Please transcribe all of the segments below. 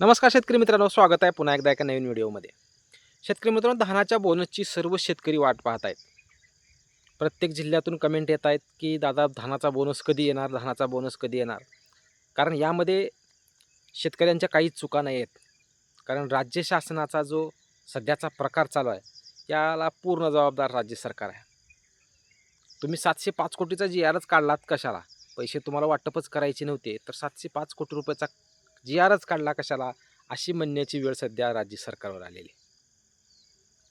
नमस्कार शेतकरी मित्रांनो स्वागत आहे पुन्हा एकदा एका नवीन व्हिडिओमध्ये. शेतकरी मित्रांनो धानाच्या बोनसची सर्व शेतकरी वाट पाहत आहेत प्रत्येक जिल्ह्यातून कमेंट येत आहेत की दादा धानाचा बोनस कधी येणार? धानाचा बोनस कधी येणार? कारण यामध्ये शेतकऱ्यांच्या काहीच चुका नाही आहेत. कारण राज्य शासनाचा जो सध्याचा प्रकार चालू आहे याला पूर्ण जबाबदार राज्य सरकार आहे. तुम्ही सातशे पाच कोटीचा जी आरच काढलात कशाला? पैसे तुम्हाला वाटपच करायचे नव्हते तर सातशे पाच कोटी रुपयाचा जी आरच काढला कशाला? अशी म्हणण्याची वेळ सध्या राज्य सरकारवर आलेली.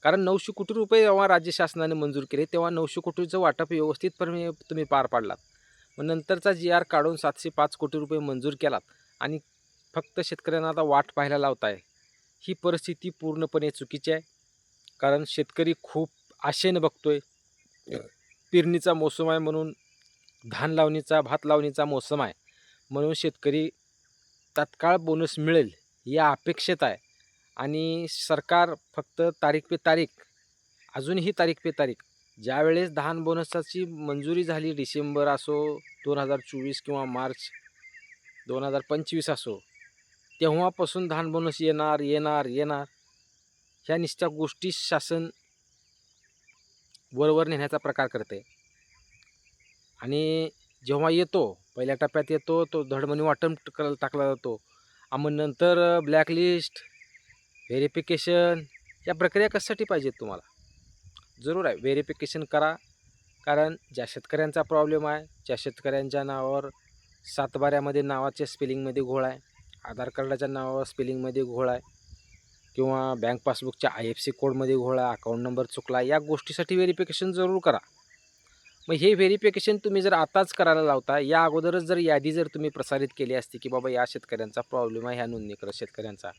कारण नऊशे कोटी रुपये जेव्हा राज्य शासनाने मंजूर केले तेव्हा नऊशे कोटीचं वाटप व्यवस्थितपणे तुम्ही पार पाडलात. मग नंतरचा जी आर काढून सातशे पाच कोटी रुपये मंजूर केलात आणि फक्त शेतकऱ्यांना आता वाट पाहायला लावताय. ही परिस्थिती पूर्णपणे चुकीची आहे. कारण शेतकरी खूप आशेनं बघतोय. पेरणीचा मोसम आहे म्हणून धान लावणीचा भात लावणीचा मोसम आहे. म्हणून शेतकरी तात्काळ बोनस मिळेल या अपेक्षेत आहे. आणि सरकार फक्त तारीख पे तारीख अजूनही तारीख पे तारीख ज्यावेळेस धान बोनसाची मंजुरी झाली डिसेंबर असो दोन हजार चोवीस किंवा मार्च दोन हजार पंचवीस असो तेव्हापासून धान बोनस येणार येणार येणार. ह्या निश्चित गोष्टी शासन वरवर नेण्याचा प्रकार करते आणि जेव्हा येतो पहिल्या टप्प्यात येतो तो धडमणी वाटम करायला टाकला जातो. आणि मग नंतर ब्लॅकलिस्ट व्हेरिफिकेशन या प्रक्रिया कशासाठी पाहिजेत तुम्हाला? जरूर आहे. व्हेरिफिकेशन करा. कारण ज्या शेतकऱ्यांचा प्रॉब्लेम आहे ज्या शेतकऱ्यांच्या नावावर सातबाऱ्यामध्ये नावाच्या स्पेलिंगमध्ये घोळ आहे. आधार कार्डाच्या नावावर स्पेलिंगमध्ये घोळ आहे. किंवा बँक पासबुकच्या आय एफ सी कोडमध्ये घोळ आहे. अकाउंट नंबर चुकला या गोष्टीसाठी व्हेरिफिकेशन जरूर करा. मग हे व्हेरिफिकेशन तुम्ही जर आताच करायला लावता या अगोदरच जर यादी जर तुम्ही प्रसारित केली असती की बाबा या शेतकऱ्यांचा प्रॉब्लेम आहे ह्या नोंदणीकृत शेतकऱ्यांचा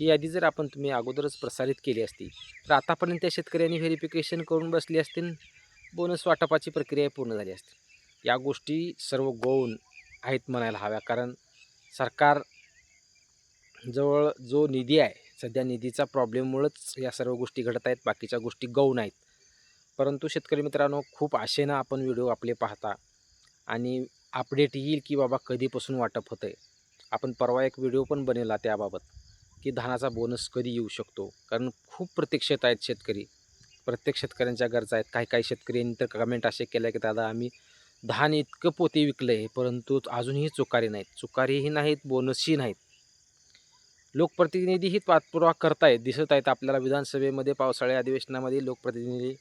ही यादी जर आपण तुम्ही अगोदरच प्रसारित केली असती तर आतापर्यंत त्या शेतकऱ्यांनी व्हेरिफिकेशन करून बसली असतील बोनस वाटपाची प्रक्रिया पूर्ण झाली असते. या गोष्टी सर्व गौण आहेत म्हणायला हव्या कारण सरकार जवळ जो निधी आहे सध्या निधीचा प्रॉब्लेममुळंच या सर्व गोष्टी घडत आहेत बाकीच्या गोष्टी गौण आहेत. परंतु शेतकरी मित्रांनो खूप आशेनं आपण व्हिडिओ आपले पाहता आणि अपडेट येईल की बाबा कधीपासून वाटप होतं आहे आपण परवा एक व्हिडिओ पण बनवला त्याबाबत की धानाचा बोनस कधी येऊ शकतो? कारण खूप प्रत्यक्षेत आहेत शेतकरी. प्रत्येक शेतकऱ्यांच्या गरजा आहेत. काही काही शेतकऱ्यांनी तर कमेंट असे केले की दादा आम्ही धान इतकं पोते विकलं आहे परंतु अजूनही चुकारी नाहीत. चुकारीही नाहीत बोनसही नाहीत. लोकप्रतिनिधीही पाठपुरावा करतायत. दिसत आहेत आपल्याला विधानसभेमध्ये पावसाळी अधिवेशनामध्ये लोकप्रतिनिधी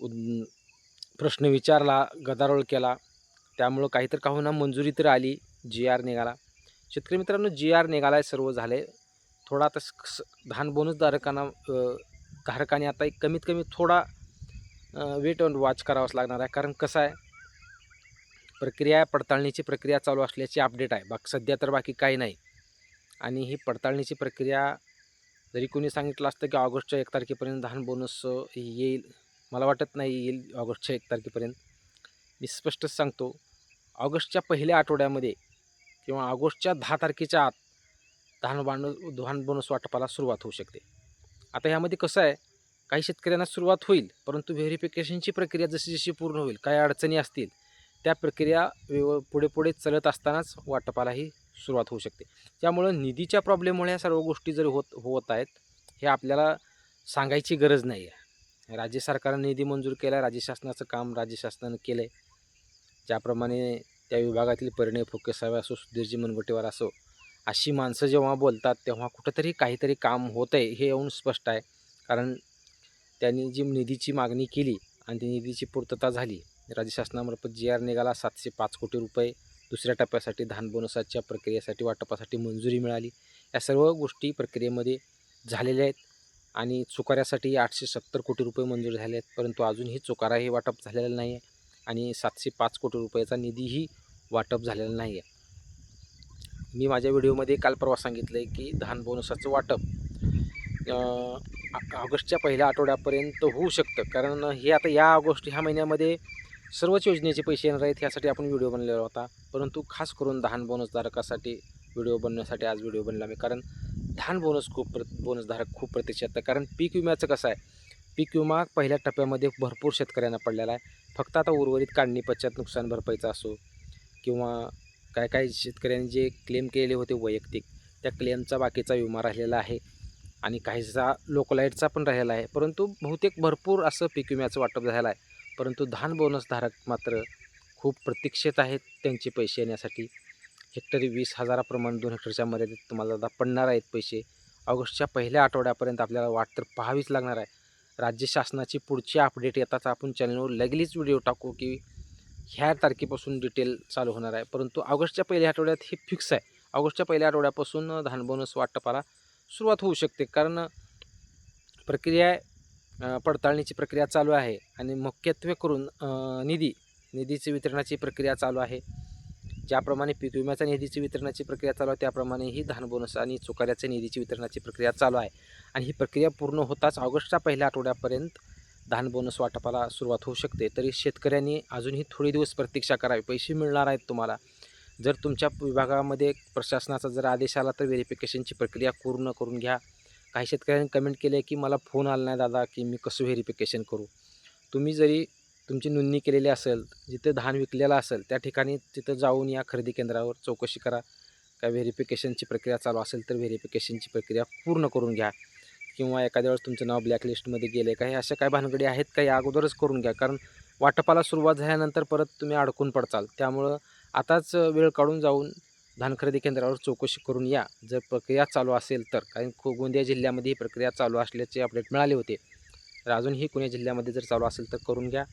उद- प्रश्न विचारला गदारोळ केला. त्यामुळं काहीतरी का होईना मंजुरी तर आली जी आर निघाला. शेतकरी मित्रांनो जी आर निघाला आहे सर्व झाले. थोडा आता धान बोनस धारकांना धारकाने आता एक कमीत कमी थोडा वेट अँड वॉच करावाच लागणार आहे. कारण कसं आहे प्रक्रिया पडताळणीची प्रक्रिया चालू असल्याची अपडेट आहे. बाकी सध्या तर बाकी काही नाही. आणि ही पडताळणीची प्रक्रिया जरी कोणी सांगितलं असतं की ऑगस्टच्या एक तारखेपर्यंत धान बोनस येईल मला वाटत नाही येईल ऑगस्टच्या एक तारखेपर्यंत. मी स्पष्टच सांगतो ऑगस्टच्या पहिल्या आठवड्यामध्ये किंवा ऑगस्टच्या दहा तारखेच्या आत धान बाण धान बोनस वाटपाला सुरुवात होऊ शकते. आता ह्यामध्ये कसं आहे काही शेतकऱ्यांना सुरुवात होईल परंतु व्हेरिफिकेशनची प्रक्रिया जशी जशी पूर्ण होईल काही अडचणी असतील त्या प्रक्रिया व्यव पुढे पुढे चालत असतानाच वाटपालाही सुरुवात होऊ शकते. त्यामुळं निधीच्या प्रॉब्लेममुळे ह्या सर्व गोष्टी जर होत होत आहेत हे आपल्याला सांगायची गरज नाही आहे राज्य सरकारने निधी मंजूर केला राज्य शासनाचं काम राज्य शासनानं केलं आहे ज्याप्रमाणे त्या विभागातील परिणय फुकेसावे असो सुधीरजी मनगोटेवार असो अशी माणसं जेव्हा बोलतात तेव्हा कुठंतरी काहीतरी काम होतं आहे हे येऊन स्पष्ट आहे. कारण त्यांनी जी निधीची मागणी केली आणि ती निधीची पूर्तता झाली राज्य शासनामार्फत जी आर निघाला सातशे पाच कोटी रुपये दुसऱ्या टप्प्यासाठी धान बोनसाच्या प्रक्रियेसाठी वाटपासाठी मंजुरी मिळाली. या सर्व गोष्टी प्रक्रियेमध्ये झालेल्या आहेत. आणि चुकाऱ्यासाठी आठशे सत्तर कोटी रुपये मंजूर झाले आहेत परंतु अजूनही चुकाराही वाटप झालेला नाही आहे आणि सातशे पाच कोटी रुपयाचा निधीही वाटप झालेला नाही आहे मी माझ्या व्हिडिओमध्ये काल परवा सांगितलं आहे की धान बोनसाचं वाटप ऑगस्टच्या पहिल्या आठवड्यापर्यंत होऊ शकतं. कारण हे आता या ऑगस्ट ह्या महिन्यामध्ये सर्वच योजनेचे पैसे येणार आहेत ह्यासाठी आपण व्हिडिओ बनलेला होता. परंतु खास करून धान बोनसधारकासाठी व्हिडिओ बनवण्यासाठी आज व्हिडिओ बनला मी. कारण धान बोनस खूप प्र बोनसधारक खूप प्रतीक्षित आहे कारण पीक विम्याचं कसं आहे? पीक विमा पहिल्या टप्प्यामध्ये भरपूर शेतकऱ्यांना पडलेला आहे. फक्त आता उर्वरित काढणी पश्चात नुकसान भरपाईचा असो किंवा काय काय शेतकऱ्यांनी जे क्लेम केलेले होते वैयक्तिक त्या क्लेमचा बाकीचा विमा राहिलेला आहे आणि काहीसा लोकलाईटचा पण राहिलेला आहे. परंतु बहुतेक भरपूर असं पीक विम्याचं वाटप झालेलं आहे. परंतु धान बोनसधारक मात्र खूप प्रतीक्षेत आहेत त्यांचे पैसे येण्यासाठी. हेक्टरी वीस हजाराप्रमाणे दोन हेक्टरच्या मर्यादेत तुम्हाला आता पडणार आहेत पैसे. ऑगस्टच्या पहिल्या आठवड्यापर्यंत आपल्याला वाट तर पाहावीच लागणार आहे. राज्य शासनाची पुढची अपडेट येताच आपण चॅनलवर लगेच व्हिडिओ टाकू की ह्या तारखेपासून डिटेल चालू होणार आहे. परंतु ऑगस्टच्या पहिल्या आठवड्यात हे फिक्स आहे. ऑगस्टच्या पहिल्या आठवड्यापासून धान बोनस वाटपाला सुरुवात होऊ शकते. कारण प्रक्रिया पडताळणीची प्रक्रिया चालू आहे. आणि मुख्यत्वे करून निधी निधीची वितरणाची प्रक्रिया चालू आहे. ज्याप्रमाणे पीक विम्याच्या निधीची वितरणाची प्रक्रिया चालू आहे त्याप्रमाणे ही धान बोनस आणि चुकाऱ्याच्या निधीची वितरणाची प्रक्रिया चालू आहे. आणि ही प्रक्रिया पूर्ण होताच ऑगस्टच्या पहिल्या आठवड्यापर्यंत धान बोनस वाटपाला सुरुवात होऊ शकते. तरी शेतकऱ्यांनी अजूनही थोडे दिवस प्रतीक्षा करावी. पैसे मिळणार आहेत तुम्हाला. जर तुमच्या विभागामध्ये प्रशासनाचा जर आदेश आला तर व्हेरिफिकेशनची प्रक्रिया पूर्ण करून घ्या. काही शेतकऱ्यांनी कमेंट केले की मला फोन आला नाही दादा की मी कसं व्हेरिफिकेशन करू? तुम्ही जरी तुमची नोंदणी केलेली असेल जिथे धान विकलेलं असेल त्या ठिकाणी तिथं जाऊन या खरेदी केंद्रावर चौकशी करा. काय व्हेरिफिकेशनची प्रक्रिया चालू असेल तर व्हेरिफिकेशनची प्रक्रिया पूर्ण करून घ्या. किंवा एखाद्या वेळेस तुमचं नाव ब्लॅकलिस्टमध्ये गेले काही अशा काय भानगडी आहेत का या अगोदरच करून घ्या. कारण वाटपाला सुरुवात झाल्यानंतर परत तुम्ही अडकून पडचाल. त्यामुळं आताच वेळ काढून जाऊन धान खरेदी केंद्रावर चौकशी करून या. जर प्रक्रिया चालू असेल तर कारण गोंदिया जिल्ह्यामध्ये ही प्रक्रिया चालू असल्याचे अपडेट मिळाले होते. तर अजूनही पुणे जिल्ह्यामध्ये जर चालू असेल तर करून घ्या.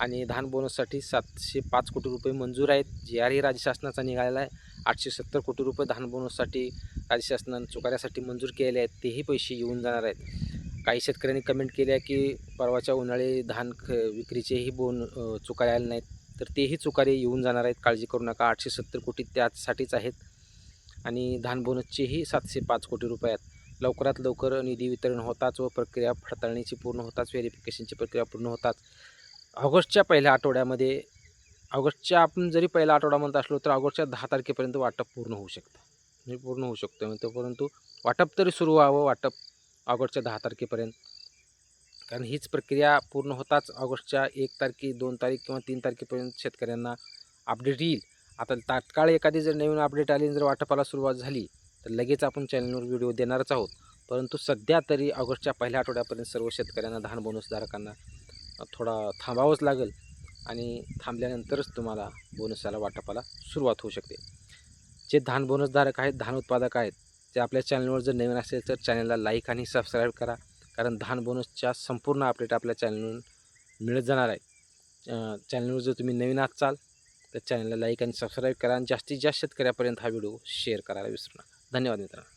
आणि धान बोनससाठी सातशे पाच कोटी रुपये मंजूर आहेत. जी आर ही राज्य शासनाचा निघालेला आहे. आठशे सत्तर कोटी रुपये धान बोनससाठी राज्य शासनानं चुकाऱ्यासाठी मंजूर केलेले आहेत. तेही पैसे येऊन जाणार आहेत. काही शेतकऱ्यांनी कमेंट केली आहे की परवाच्या उन्हाळी धान ख विक्रीचेही बोन चुकारे आले नाहीत. तर तेही चुकारे येऊन जाणार आहेत. काळजी करू नका. आठशे सत्तर कोटी त्याचसाठीच आहेत. आणि धान बोनसचेही सातशे पाच कोटी रुपये आहेत. लवकरात लवकर निधी वितरण होताच व प्रक्रिया पडताळणीची पूर्ण होताच. व्हेरिफिकेशनची प्रक्रिया पूर्ण होताच. ऑगस्टच्या पहिल्या आठवड्यामध्ये ऑगस्टच्या आपण जरी पहिला आठवडा म्हणत असलो तर ऑगस्टच्या दहा तारखेपर्यंत वाटप पूर्ण होऊ शकतं. म्हणजे पूर्ण होऊ शकतं. म्हणतो परंतु वाटप तरी सुरू व्हावं वाटप ऑगस्टच्या दहा तारखेपर्यंत. कारण हीच प्रक्रिया पूर्ण होताच ऑगस्टच्या एक तारखे दोन तारीख किंवा तीन तारखेपर्यंत शेतकऱ्यांना अपडेट येईल. आता तात्काळ एखादी जर नवीन अपडेट आली जर वाटपाला सुरुवात झाली तर लगेच आपण चॅनलवर व्हिडिओ देणारच आहोत. परंतु सध्या तरी ऑगस्टच्या पहिल्या आठवड्यापर्यंत सर्व शेतकऱ्यांना धान बोनसधारकांना थोडा थांबावंच लागेल आणि थांबल्यानंतरच तुम्हाला बोनसाला वाटपाला सुरुवात होऊ शकते. जे धान बोनसधारक आहेत धान उत्पादक आहेत ते आपल्या चॅनलवर जर नवीन असेल तर चॅनलला लाईक आणि सबस्क्राईब करा. कारण धान बोनसच्या संपूर्ण अपडेट आपल्या चॅनलवरून मिळत जाणार आहे. चॅनलवर जर तुम्ही नवीन असाल तर चॅनलला लाईक आणि सबस्क्राईब करा आणि जास्तीत जास्त शेतकऱ्यापर्यंत हा व्हिडिओ शेअर करायला विसरू नका. धन्यवाद मित्रांनो.